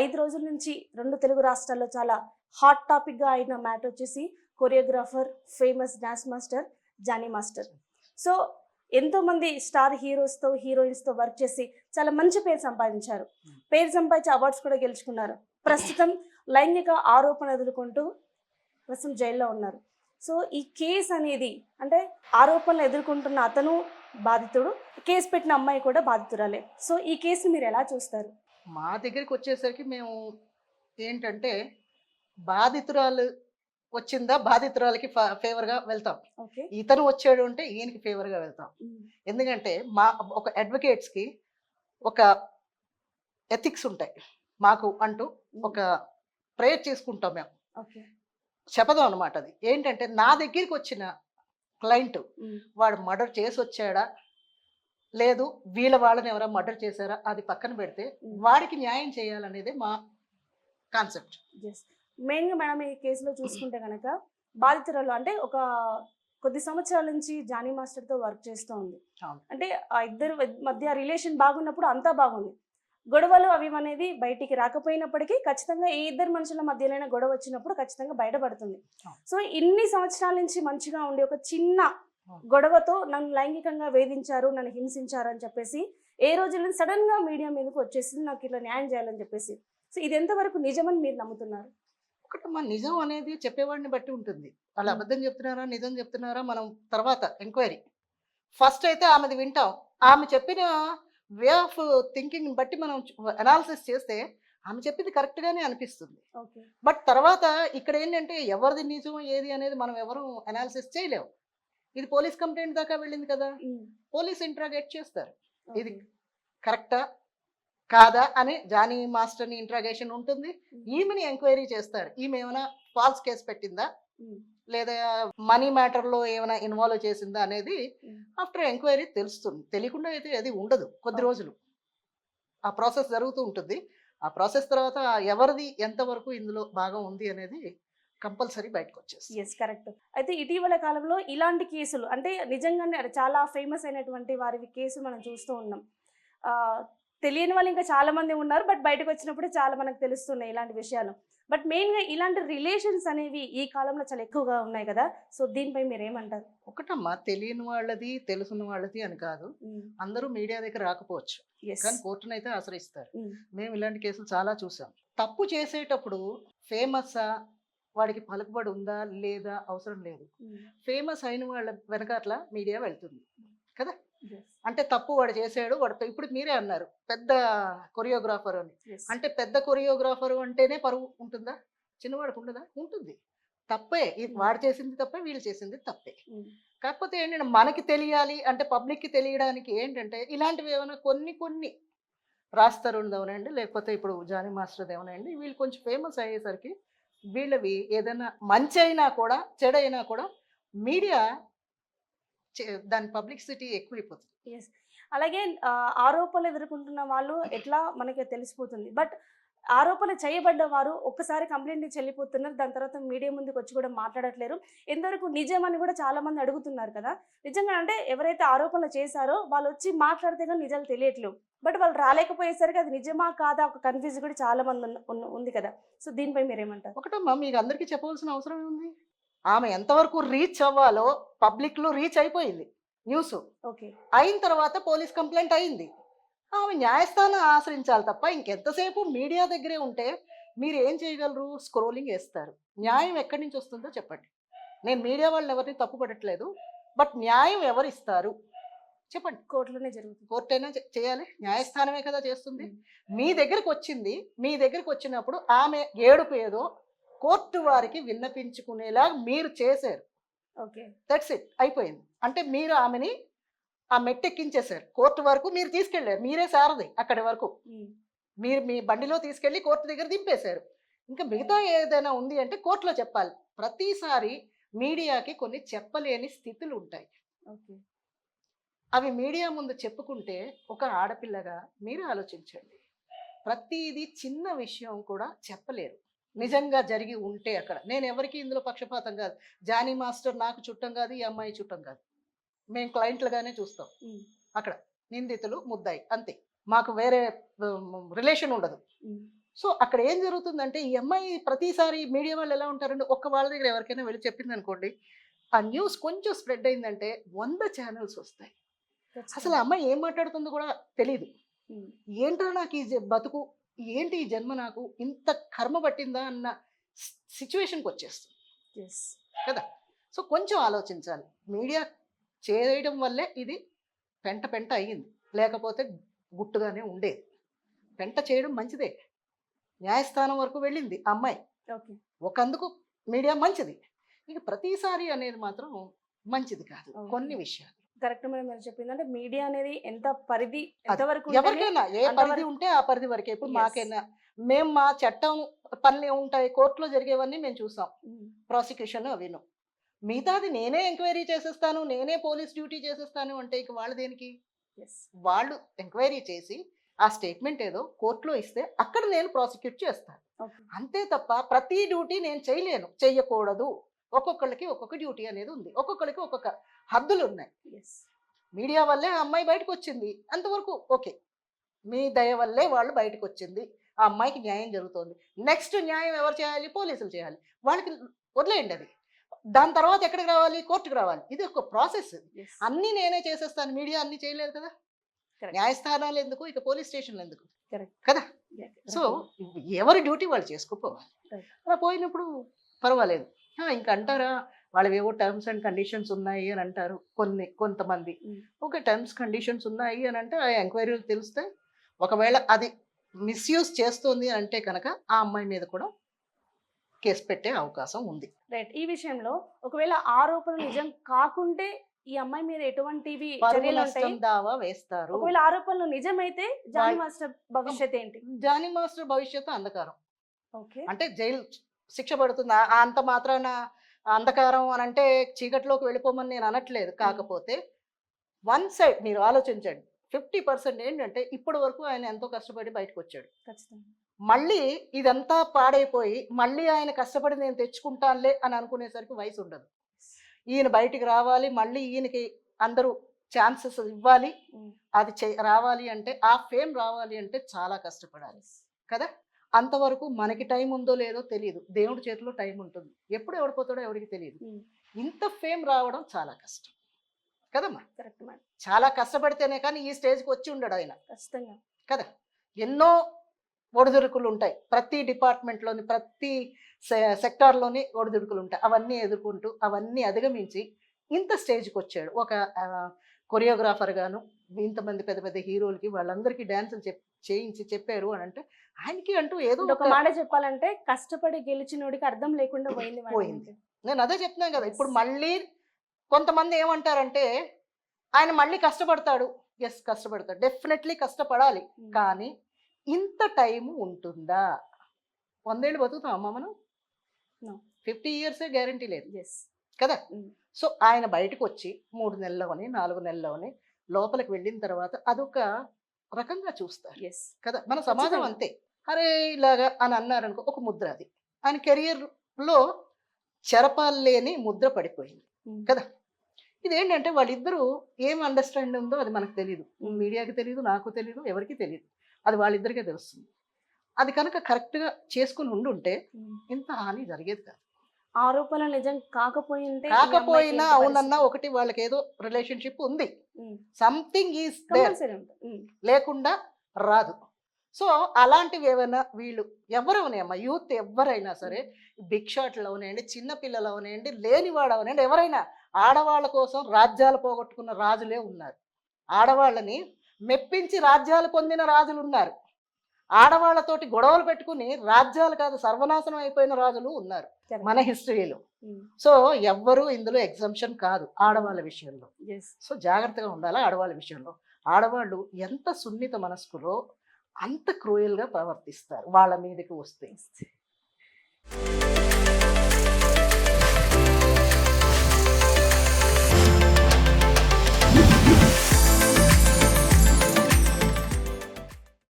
ఐదు రోజుల నుంచి రెండు తెలుగు రాష్ట్రాల్లో చాలా హాట్ టాపిక్గా అయిన మ్యాటర్ వచ్చేసి choreographer famous dance master Jani master so ఎంతోమంది స్టార్ హీరోస్తో హీరోయిన్స్తో వర్క్ చేసి చాలా మంచి పేరు సంపాదించారు. పేరు సంపాదించి అవార్డ్స్ కూడా గెలుచుకున్నారు. ప్రస్తుతం లైంగిక ఆరోపణ ఎదుర్కొంటూ ప్రస్తుతం జైల్లో ఉన్నారు. సో ఈ కేసు అనేది అంటే ఆరోపణలు ఎదుర్కొంటున్న అతను బాధితుడు కేసు పెట్టిన అమ్మాయి కూడా బాధితురాలే. సో ఈ కేసుని మీరు ఎలా చూస్తారు? మా దగ్గరికి వచ్చేసరికి మేము ఏంటంటే బాధితురాలు వచ్చిందా బాధితురాలకి ఫేవర్గా వెళ్తాం. ఓకే. ఇతను వచ్చాడు అంటే ఈయనకి ఫేవర్గా వెళ్తాం. ఎందుకంటే మా ఒక అడ్వకేట్స్కి ఒక ఎథిక్స్ ఉంటాయి. మాకు అంటూ ఒక ప్రేయర్ చేసుకుంటాం మేము. శపథం అనమాట అది. ఏంటంటే నా దగ్గరికి వచ్చిన క్లయింట్ వాడు మర్డర్ చేసి వచ్చాడా లేదు వీళ్ళ వాళ్ళని ఎవరైనా మర్డర్ చేశారా అది పక్కన పెడితే వాడికి న్యాయం చేయాలనేదే మా కాన్సెప్ట్ మెయిన్గా మేడం ఈ కేసులో చూసుకుంటే కనుక బాధితురాలు అంటే ఒక కొద్ది సంవత్సరాల నుంచి జానీ మాస్టర్తో వర్క్ చేస్తూ ఉంది. అంటే ఆ ఇద్దరు మధ్య రిలేషన్ బాగున్నప్పుడు అంతా బాగుంది గొడవలు అవి అనేది బయటికి రాకపోయినప్పటికీ ఖచ్చితంగా ఏ ఇద్దరు మనుషుల మధ్యనైనా గొడవ వచ్చినప్పుడు ఖచ్చితంగా బయటపడుతుంది. సో ఇన్ని సంవత్సరాల నుంచి మంచిగా ఉండి ఒక చిన్న. గొడవతో నన్ను లైంగికంగా వేధించారు నన్ను హింసించారు అని చెప్పేసి ఏ రోజుల్లో సడన్గా మీడియా మీదకి వచ్చేసి నాకు ఇట్లా న్యాయం చేయాలని చెప్పేసి. సో ఇది ఎంతవరకు నిజమని మీరు నమ్ముతున్నారు? ఒకటి మా నిజం అనేది చెప్పేవాడిని బట్టి ఉంటుంది. వాళ్ళు. అబద్ధం చెప్తున్నారా నిజం చెప్తున్నారా మనం తర్వాత ఎంక్వైరీ. ఫస్ట్ అయితే ఆమెది వింటాం. ఆమె చెప్పిన వే ఆఫ్ థింకింగ్ బట్టి మనం అనాలిసిస్ చేస్తే ఆమె చెప్పింది correct గానే అనిపిస్తుంది. బట్ తర్వాత ఇక్కడ ఏంటంటే ఎవరిది నిజం ఏది అనేది మనం ఎవరు అనాలిసిస్ చేయలేము ఇది పోలీస్ కంప్లైంట్ దాకా వెళ్ళింది కదా? పోలీస్ ఇంట్రాగేట్ చేస్తారు. ఇది కరెక్టా? కాదా? అని జానీ మాస్టర్ని ఇంట్రాగేషన్ ఉంటుంది. ఈమెని ఎంక్వైరీ చేస్తారు. ఈమె ఏమైనా ఫాల్స్ కేసు పెట్టిందా? లేదా మనీ మ్యాటర్లో ఏమైనా ఇన్వాల్వ్ చేసిందా అనేది ఆఫ్టర్ ఎంక్వైరీ తెలుస్తుంది. తెలియకుండా అయితే అది ఉండదు కొద్ది. రోజులు. ఆ ప్రాసెస్ జరుగుతూ ఉంటుంది. ఆ ప్రాసెస్ తర్వాత ఎవరిది ఎంతవరకు ఇందులో భాగం ఉంది అనేది కంపల్సరీ బయటకు వచ్చేస్తుంది ఎస్ కరెక్ట్ అయితే ఇటీవల కాలంలో ఇలాంటి కేసులు అంటే నిజంగానే చాలా ఫేమస్ అయినటువంటి వారి కేసులు మనం చూస్తూ ఉన్నాం. తెలియని వాళ్ళు ఇంకా చాలా మంది ఉన్నారు బట్ బయటకు వచ్చినప్పుడే చాలా మనకు తెలుస్తున్నాయి ఇలాంటి విషయాలు. బట్ మెయిన్గా ఇలాంటి రిలేషన్స్ అనేవి ఈ కాలంలో చాలా ఎక్కువగా ఉన్నాయి కదా సో దీనిపై మీరు ఏమంటారు ఒకటమ్మా తెలియని వాళ్ళది తెలుసున్న వాళ్ళది అని కాదు. అందరూ మీడియా దగ్గర రాకపోవచ్చు. కానీ కోర్టును అయితే ఆశ్రయిస్తారు మేము ఇలాంటి కేసులు చాలా చూసాం. తప్పు చేసేటప్పుడు ఫేమస్సా వాడికి పలుకుబడి ఉందా లేదా అవసరం లేదు. ఫేమస్ అయిన వాళ్ళ వెనకాట్ల మీడియా వెళ్తుంది. అంటే తప్పు వాడు చేసాడు వాడు ఇప్పుడు మీరే అన్నారు పెద్ద కొరియోగ్రాఫర్ అని. అంటే పెద్ద కొరియోగ్రాఫర్ అంటేనే పరువు ఉంటుందా? చిన్నవాడికి ఉండదా? ఉంటుంది. తప్పే. ఇది వాడు చేసింది తప్పే వీళ్ళు చేసింది తప్పే. కాకపోతే ఏంటంటే మనకి తెలియాలి అంటే పబ్లిక్కి తెలియడానికి ఏంటంటే ఇలాంటివి ఏమైనా కొన్ని కొన్ని రాస్తారు అవనండి లేకపోతే ఇప్పుడు జానీ మాస్టర్ ఏమనండి వీళ్ళు కొంచెం ఫేమస్ అయ్యేసరికి వీళ్ళవి ఏదైనా మంచి అయినా కూడా చెడైనా కూడా మీడియా దాని పబ్లిసిటీ ఎక్కువైపోతుంది. ఎస్ అలాగే ఆరోపణలు ఎదుర్కొంటున్న వాళ్ళు ఎట్లా మనకి తెలిసిపోతుంది? బట్ ఆరోపణ చేయబడ్డ వారు ఒక్కసారి కంప్లైంట్ చెల్లిపోతున్నారు. దాని తర్వాత మీడియా ముందుకు వచ్చి కూడా మాట్లాడట్లేరు. ఎంతవరకు నిజం అని కూడా చాలా మంది అడుగుతున్నారు కదా! నిజంగా అంటే ఎవరైతే ఆరోపణలు చేశారో వాళ్ళు వచ్చి మాట్లాడితే కానీ నిజాలు తెలియట్లేవు బట్ వాళ్ళు రాలేకపోయేసరికి అది నిజమా కాదా ఒక కన్ఫ్యూజ్ కూడా చాలా మంది ఉంది కదా! సో దీనిపై మీరేమంటారు? ఒకటమ్మా మీకు అందరికీ చెప్పవలసిన అవసరం ఉంది ఆమె ఎంతవరకు రీచ్ అవ్వాలో పబ్లిక్లో రీచ్ అయిపోయింది న్యూస్. ఓకే. అయిన తర్వాత పోలీస్ కంప్లైంట్ అయింది. ఆమె న్యాయస్థానం ఆశ్రయించాలి తప్ప ఇంకెంతసేపు మీడియా దగ్గరే ఉంటే మీరు ఏం చేయగలరు? స్క్రోలింగ్ వేస్తారు. న్యాయం ఎక్కడి నుంచి వస్తుందో చెప్పండి. నేను మీడియా వాళ్ళని ఎవరిని తప్పు పడట్లేదు బట్ న్యాయం ఎవరు ఇస్తారు చెప్పండి. కోర్టులోనే జరుగుతుంది. కోర్టు అయినా చే- చేయాలి. న్యాయస్థానమే కదా చేస్తుంది. మీ దగ్గరికి వచ్చింది మీ దగ్గరికి వచ్చినప్పుడు ఆమె ఏడుపు ఏదో కోర్టు వారికి విన్నపించుకునేలా మీరు చేశారు. ఓకే. దట్స్ ఇట్ అయిపోయింది. అంటే మీరు ఆమెని ఆ మెట్టెక్కించేశారు. కోర్టు వరకు మీరు తీసుకెళ్ళారు మీరే సారది అక్కడి వరకు. మీరు మీ బండిలో తీసుకెళ్ళి కోర్టు దగ్గర దింపేశారు. ఇంకా మిగతా ఏదైనా ఉంది అంటే కోర్టులో చెప్పాలి. ప్రతిసారి మీడియాకి కొన్ని చెప్పలేని స్థితులు ఉంటాయి. ఓకే. అవి మీడియా ముందు చెప్పుకుంటే ఒక ఆడపిల్లగా మీరు ఆలోచించండి. ప్రతిదీ చిన్న విషయం కూడా చెప్పలేరు. నిజంగా జరిగి ఉంటే అక్కడ. నేను ఎవరికి ఇందులో పక్షపాతం కాదు. జానీ మాస్టర్ నాకు చుట్టం కాదు ఈ అమ్మాయి చుట్టం కాదు. మేము క్లయింట్లుగానే చూస్తాం. అక్కడ నిందితులు ముద్దాయి అంతే. మాకు వేరే రిలేషన్ ఉండదు. సో అక్కడ ఏం జరుగుతుందంటే ఈ అమ్మాయి ప్రతిసారి మీడియా వాళ్ళు ఎలా ఉంటారంటే ఒక్క వాళ్ళ దగ్గర ఎవరికైనా వెళ్ళి చెప్పింది అనుకోండి ఆ న్యూస్ కొంచెం స్ప్రెడ్ అయిందంటే వంద ఛానల్స్ వస్తాయి. అసలు అమ్మాయి ఏం మాట్లాడుతుందో కూడా తెలియదు ఉమ్, ఏంటో నాకు ఈ బతుకు? ఏంటి ఈ జన్మ నాకు? ఇంత కర్మ పట్టిందా అన్న సిచ్యువేషన్కి వచ్చేస్తుంది. కదా? సో కొంచెం ఆలోచించాలి. మీడియా చేయడం వల్లే ఇది పెంట పెంట అయ్యింది. లేకపోతే గుట్టుగానే ఉండేది. పెంట చేయడం మంచిదే. న్యాయస్థానం వరకు వెళ్ళింది అమ్మాయి. ఓకే. ఒకందుకు మీడియా మంచిది. ఇక ప్రతిసారి అనేది మాత్రం మంచిది కాదు. కొన్ని విషయాలు. కరెక్ట్ మేడం మీరు చెప్పింది. అంటే మీడియా అనేది ఎంత పరిధి ఎంతవరకు ఎవరికైనా ఏ పరిధి ఉంటే ఆ పరిధి వరకే. ఇప్పుడు. మాకైనా మేము మా చట్టం పనులు ఉంటాయి కోర్టులో జరిగేవన్నీ మేము చూసాం. ప్రాసిక్యూషన్ అవిను. మిగతాది నేనే ఎంక్వైరీ చేసేస్తాను నేనే పోలీస్ డ్యూటీ చేసేస్తాను అంటే ఇక వాళ్ళు దేనికి? వాళ్ళు ఎంక్వైరీ చేసి ఆ స్టేట్మెంట్ ఏదో కోర్టులో ఇస్తే అక్కడ నేను ప్రాసిక్యూట్ చేస్తాను అంతే తప్ప ప్రతి డ్యూటీ నేను చేయలేను చెయ్యకూడదు. ఒక్కొక్కళ్ళకి ఒక్కొక్క డ్యూటీ అనేది ఉంది ఒక్కొక్కరికి ఒక్కొక్క హద్దులు ఉన్నాయి. ఎస్ మీడియా వల్లే ఆ అమ్మాయి బయటకు వచ్చింది అంతవరకు ఓకే. మీ దయ వల్లే వాళ్ళు బయటకు వచ్చింది ఆ అమ్మాయికి న్యాయం జరుగుతోంది. నెక్స్ట్ న్యాయం ఎవరు చేయాలి? పోలీసులు చేయాలి. వాళ్ళకి వదిలేయండి అది. దాని తర్వాత ఎక్కడికి రావాలి? కోర్టుకు రావాలి. ఇది ఒక ప్రాసెస్. అన్నీ నేనే చేసేస్తాను. మీడియా అన్ని చేయలేదు కదా. న్యాయస్థానాలు ఎందుకు? ఇక పోలీస్ స్టేషన్లు ఎందుకు. కదా? సో ఎవరి డ్యూటీ వాళ్ళు చేసుకోపోవాలి. అలా పోయినప్పుడు పర్వాలేదు. ఇంక అంటారా? వాళ్ళవి ఏవో టర్మ్స్ అండ్ కండిషన్స్ ఉన్నాయి అని అంటారు కొన్ని కొంతమంది. Mm. ఓకే టర్మ్స్ కండిషన్స్ ఉన్నాయి అని అంటే ఆ ఎంక్వైరీలు తెలిస్తే ఒకవేళ అది మిస్యూజ్ చేస్తుంది అని అంటే కనుక ఆ అమ్మాయి మీద కూడా కేసు పెట్టే అవకాశం ఉంది. రైట్. ఈ విషయంలో ఒకవేళ ఆరోపణలు నిజం కాకుంటే ఈ అమ్మాయి మీద ఎటువంటివి చర్యలు ఉంటాయి? దావా వేస్తారు. ఒకవేళ ఆరోపణలు నిజమైతే జానీ మాస్టర్ భవిష్యత్ ఏంటి? జానీ మాస్టర్ భవిష్యత్తు అంధకారం. ఓకే. అంటే జైలు శిక్ష పడుతుంది? అంత మాత్రాన అంధకారం అని అంటే చీకటిలోకి వెళ్ళిపోమని నేను అనట్లేదు. కాకపోతే వన్ సైడ్ మీరు ఆలోచించండి. ఫిఫ్టీ పర్సెంట్ ఏంటంటే ఇప్పటి వరకు ఆయన ఎంతో కష్టపడి బయటకు వచ్చాడు ఖచ్చితంగా. మళ్ళీ ఇదంతా పాడైపోయి మళ్ళీ ఆయన కష్టపడి నేను తెచ్చుకుంటానులే అని అనుకునేసరికి వయసు ఉండదు. ఈయన బయటికి రావాలి మళ్ళీ ఈయనకి అందరూ ఛాన్సెస్ ఇవ్వాలి. అది చే- రావాలి అంటే ఆ ఫేమ్ రావాలి అంటే చాలా కష్టపడాలి కదా? అంతవరకు మనకి టైం ఉందో లేదో తెలియదు దేవుడి చేతిలో టైం ఉంటుంది. ఎప్పుడు ఎవడిపోతాడో ఎవరికి తెలియదు. ఇంత ఫేమ్ రావడం చాలా కష్టం. కదమ్మా? కరెక్ట్ చాలా కష్టపడితేనే కానీ ఈ స్టేజ్కి వచ్చి ఉండడు ఆయన. ఖచ్చితంగా. కదా? ఎన్నో ఒడిదుడుకులు ఉంటాయి ప్రతి డిపార్ట్మెంట్లోని ప్రతి సెక్టార్లోని ఒడిదుడుకులు ఉంటాయి అవన్నీ ఎదుర్కొంటూ అవన్నీ అధిగమించి ఇంత స్టేజ్కి వచ్చాడు ఒక కొరియోగ్రాఫర్ గాను ఇంతమంది పెద్ద పెద్ద హీరోలకి వాళ్ళందరికీ డ్యాన్సులు చెప్ చేయించి చెప్పారు అని అంటే ఆయనకి అంటూ ఏదో ఒక మాట చెప్పాలంటే కష్టపడి గెలిచినోడికి అర్థం లేకుండా పోయింది పోయింది. నేను అదే చెప్తున్నాను కదా ఇప్పుడు. మళ్ళీ కొంతమంది ఏమంటారంటే ఆయన మళ్ళీ కష్టపడతాడు. ఎస్ కష్టపడతాడు. డెఫినెట్లీ కష్టపడాలి. Mm. కానీ ఇంత టైం ఉంటుందా? వందేళ్ళు బతుకుతామమ్మా మనం. ఫిఫ్టీ ఇయర్సే గ్యారంటీ లేదు. కదా. సో ఆయన బయటకు వచ్చి మూడు నెలలోని నాలుగు నెలలోని లోపలికి వెళ్ళిన తర్వాత అదొక రకంగా చూస్తారు. కదా? మన సమాజం. అంతే. అరే ఇలాగా అని అన్నారనుకో ఒక ముద్ర అది. ఆయన కెరియర్లో చెరపాలేని ముద్ర పడిపోయింది. కదా? ఇదేంటంటే వాళ్ళిద్దరూ ఏం అండర్స్టాండ్ ఉందో అది మనకు తెలియదు మీడియాకి తెలియదు నాకు తెలియదు ఎవరికి తెలియదు అది వాళ్ళిద్దరికే తెలుస్తుంది అది కనుక కరెక్ట్గా చేసుకుని ఉండుంటే. ఇంత హాని జరిగేది కాదు ఆరోపణలు నిజం కాకపోయింటే కాకపోయినా అవునన్నా ఒకటి వాళ్ళకి ఏదో రిలేషన్షిప్ ఉంది. సంథింగ్. Mm. లేకుండా రాదు సో అలాంటివి ఏమైనా వీళ్ళు ఎవరైనా అమ్మా యూత్ ఎవరైనా సరే బిగ్ షాట్లు అవనండి చిన్న పిల్లలు అవనండి లేనివాడు అవనండి ఎవరైనా ఆడవాళ్ళ కోసం రాజ్యాలు పోగొట్టుకున్న రాజులే ఉన్నారు ఆడవాళ్ళని మెప్పించి రాజ్యాలు పొందిన రాజులు ఉన్నారు ఆడవాళ్ళతోటి గొడవలు పెట్టుకుని రాజ్యాలు కాదు సర్వనాశనం అయిపోయిన రాజులు ఉన్నారు. మన హిస్టరీలో Mm. సో ఎవ్వరూ ఇందులో ఎగ్జంప్షన్ కాదు ఆడవాళ్ళ విషయంలో. సో జాగ్రత్తగా ఉండాలి ఆడవాళ్ళ విషయంలో ఆడవాళ్ళు ఎంత సున్నిత మనస్కులో అంత క్రూయల్గా ప్రవర్తిస్తారు వాళ్ళ మీదకి వస్తే.